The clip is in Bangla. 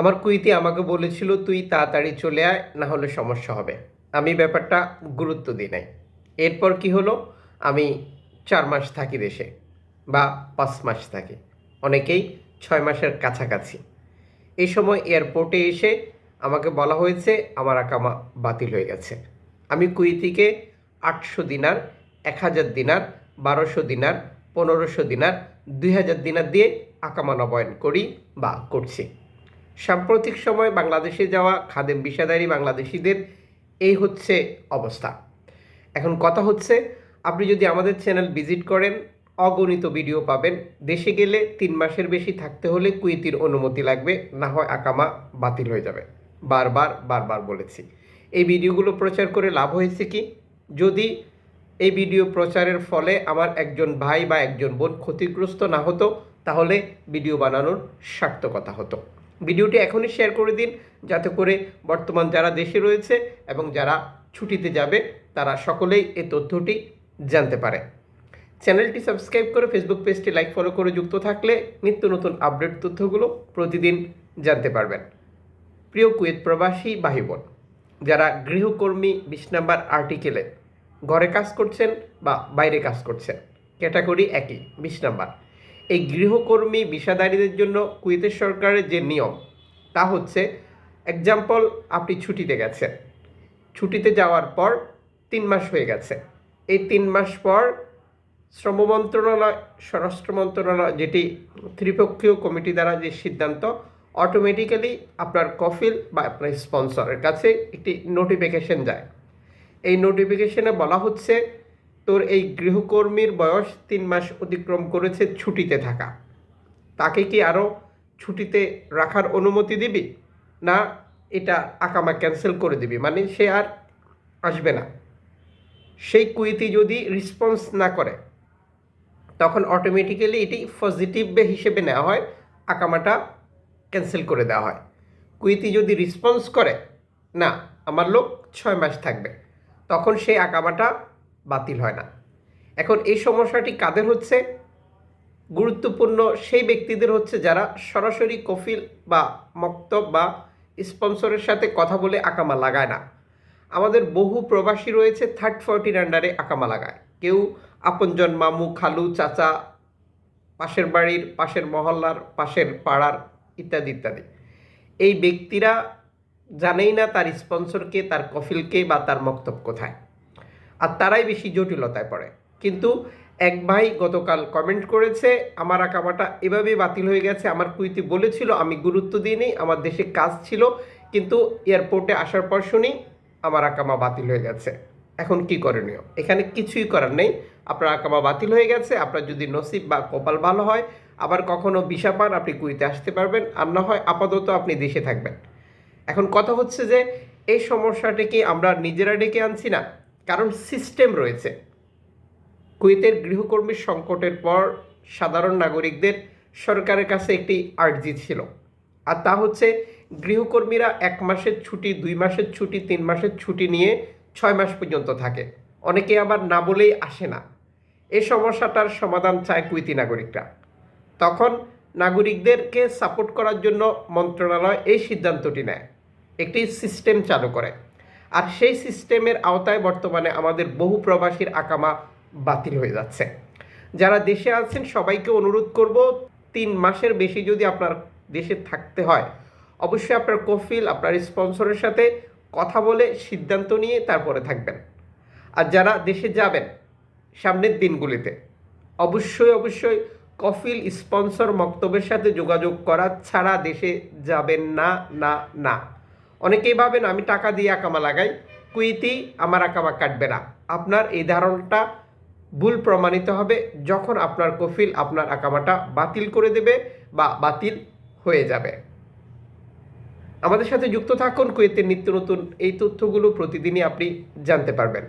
আমার কুইতি আমাকে বলেছিল, তুই তাড়াতাড়ি চলে আয়, না হলে সমস্যা হবে। আমি ব্যাপারটা গুরুত্ব দিই নাই। এরপর কি হলো? আমি চার মাস থাকি দেশে, বা পাঁচ মাস থাকি। অনেকেই ছয় মাসের কাছাকাছি। এই সময় এয়ারপোর্টে এসে আমাকে বলা হয়েছে, আমার আকামা বাতিল হয়ে গেছে। আমি কুইতিকে আটশো দিনার, এক হাজার দিনার, বারোশো দিনার, পনেরোশো দিনার, দুই হাজার দিনার দিয়ে আকামা নবায়ন করি বা করছি। সাম্প্রতিক সময় বাংলাদেশে যাওয়া খাদেম বিষাদারি বাংলাদেশিদের এই হচ্ছে অবস্থা। এখন কথা হচ্ছে, আপনি যদি আমাদের চ্যানেল ভিজিট করেন, অগণিত ভিডিও পাবেন। দেশে গেলে তিন মাসের বেশি থাকতে হলে কুইতির অনুমতি লাগবে, না হয় আকামা বাতিল হয়ে যাবে। বারবার বারবার বলেছি। এই ভিডিওগুলো প্রচার করে লাভ হয়েছে কি? যদি এই ভিডিও প্রচারের ফলে আমার একজন ভাই বা একজন বোন ক্ষতিগ্রস্ত না হতো, তাহলে ভিডিও বানানোর সার্থকতা হতো। ভিডিওটি এখনই শেয়ার করে দিন, যাতে করে বর্তমান যারা দেশে রয়েছে এবং যারা ছুটিতে যাবে, তারা সকলেই এই তথ্যটি জানতে পারে। চ্যানেলটি সাবস্ক্রাইব করে ফেসবুক পেজটি লাইক ফলো করে যুক্ত থাকলে নিত্য নতুন আপডেট তথ্যগুলো প্রতিদিন জানতে পারবেন। প্রিয় কুয়েত প্রবাসী ভাই বোন যারা গৃহকর্মী বিশ নাম্বার আর্টিকেলে ঘরে কাজ করছেন বা বাইরে কাজ করছেন, ক্যাটাগরি একই, বিশ নাম্বার। এই গৃহকর্মী বিষাদারীদের জন্য কুয়েতের সরকারের যে নিয়ম, তা হচ্ছে এক্সাম্পল আপনি ছুটিতে গেছেন। ছুটিতে যাওয়ার পর তিন মাস হয়ে গেছে। এই তিন মাস পর শ্রম মন্ত্রণালয়, স্বরাষ্ট্র মন্ত্রণালয় যেটি ত্রিপক্ষীয় কমিটি দ্বারা যে সিদ্ধান্ত অটোমেটিক্যালি আপনার কফিল বা আপনার স্পন্সরের কাছে একটি নোটিফিকেশন যায়। এই নোটিফিকেশনে বলা হচ্ছে তোর এই গৃহকর্মীর বয়স তিন মাস অতিক্রম করেছে ছুটিতে থাকা। তাকে কি আরও ছুটিতে রাখার অনুমতি দিবি? না, এটা আকামা ক্যান্সেল করে দিবি। মানে সে আর আসবে না। সেই কুইতি যদি রেসপন্স না করে, তখন অটোমেটিক্যালি এটি পজিটিভ বে হিসেবে নেওয়া হয়, আকামাটা ক্যান্সেল করে দেওয়া হয়। কুইতি যদি রেসপন্স করে, না, আমার লোক ছয় মাস থাকবে, তখন সেই আকামাটা বাতিল হয় না। এখন এই সমস্যাটি কাদের হচ্ছে? গুরুত্বপূর্ণ সেই ব্যক্তিদের হচ্ছে যারা সরাসরি কফিল বা মক্তব বা স্পন্সরের সাথে কথা বলে আকামা লাগায় না। আমাদের বহু প্রবাসী রয়েছে থার্ড ফর্টির আন্ডারে আকামা লাগায়। কেউ আপনজন মামু, খালু, চাচা, পাশের বাড়ির, পাশের মহল্লার, পাশের পাড়ার ইত্যাদি ইত্যাদি। এই ব্যক্তিরা জানেই না তার স্পন্সরকে, তার কফিলকে বা তার মক্তব কোথায়। আর তারাই বেশি জটিলতায় পড়ে। কিন্তু এক ভাই গতকাল কমেন্ট করেছে, আমার আকামাটা এভাবেই বাতিল হয়ে গেছে। আমার কুইতি বলেছিল, আমি গুরুত্ব দিইনি, আমার দেশে কাজ ছিল, কিন্তু এয়ারপোর্টে আসার পর শুনি, আমার আকামা বাতিল হয়ে গেছে। এখন কি করণীয়? এখানে কিছুই করার নেই। আপনার আঁকামা বাতিল হয়ে গেছে, আপনার যদি নসিব বা কপাল ভালো হয়, আবার কখনো বিষা পান, আপনি কুইতে আসতে পারবেন, আর না হয় আপাতত আপনি দেশে থাকবেন। এখন কথা হচ্ছে যে, এই সমস্যাটিকে আমরা নিজেরা ডেকে আনছি না কারণ সিস্টেম রয়েছে। কুয়েতের গৃহকর্মীর সংকটের পর সাধারণ নাগরিকদের সরকারের কাছে একটি আর্জি ছিল। আর তা হচ্ছে গৃহকর্মীরা এক মাসের ছুটি, দুই মাসের ছুটি, তিন মাসের ছুটি নিয়ে ছয় মাস পর্যন্ত থাকে। অনেকে আবার না বলেই আসে না। এ সমস্যাটার সমাধান চায় কুইতি নাগরিকরা। তখন নাগরিকদেরকে সাপোর্ট করার জন্য মন্ত্রণালয় এই সিদ্ধান্তটি নেয়। একটি সিস্টেম চালু করে। আর সেই সিস্টেমের আওতায় বর্তমানে আমাদের বহু প্রবাসীর আকামা বাতিল হয়ে যাচ্ছে। যারা দেশে আছেন, সবাইকে অনুরোধ করব, তিন মাসের বেশি যদি আপনার দেশে থাকতে হয়, অবশ্যই আপনার কফিল, আপনার স্পন্সরের সাথে কথা বলে সিদ্ধান্ত নিয়ে তারপরে থাকবেন। আর যারা দেশে যাবেন, সামনের দিনগুলিতে, অবশ্যই অবশ্যই কফিল, স্পন্সর মক্তবের সাথে যোগাযোগ করা ছাড়া দেশে যাবেন না না না। অনেকেই ভাবেন, আমি টাকা দিয়ে আকামা লাগাই, কুইতি আমার আকামা কাটবে না। আপনার এই ধারণাটা ভুল প্রমাণিত হবে যখন আপনার কফিল আপনার আকামাটা বাতিল করে দেবে বা বাতিল হয়ে যাবে। আমাদের সাথে যুক্ত থাকুন, কুয়েতের নিত্য নতুন এই তথ্যগুলো প্রতিদিনই আপনি জানতে পারবেন।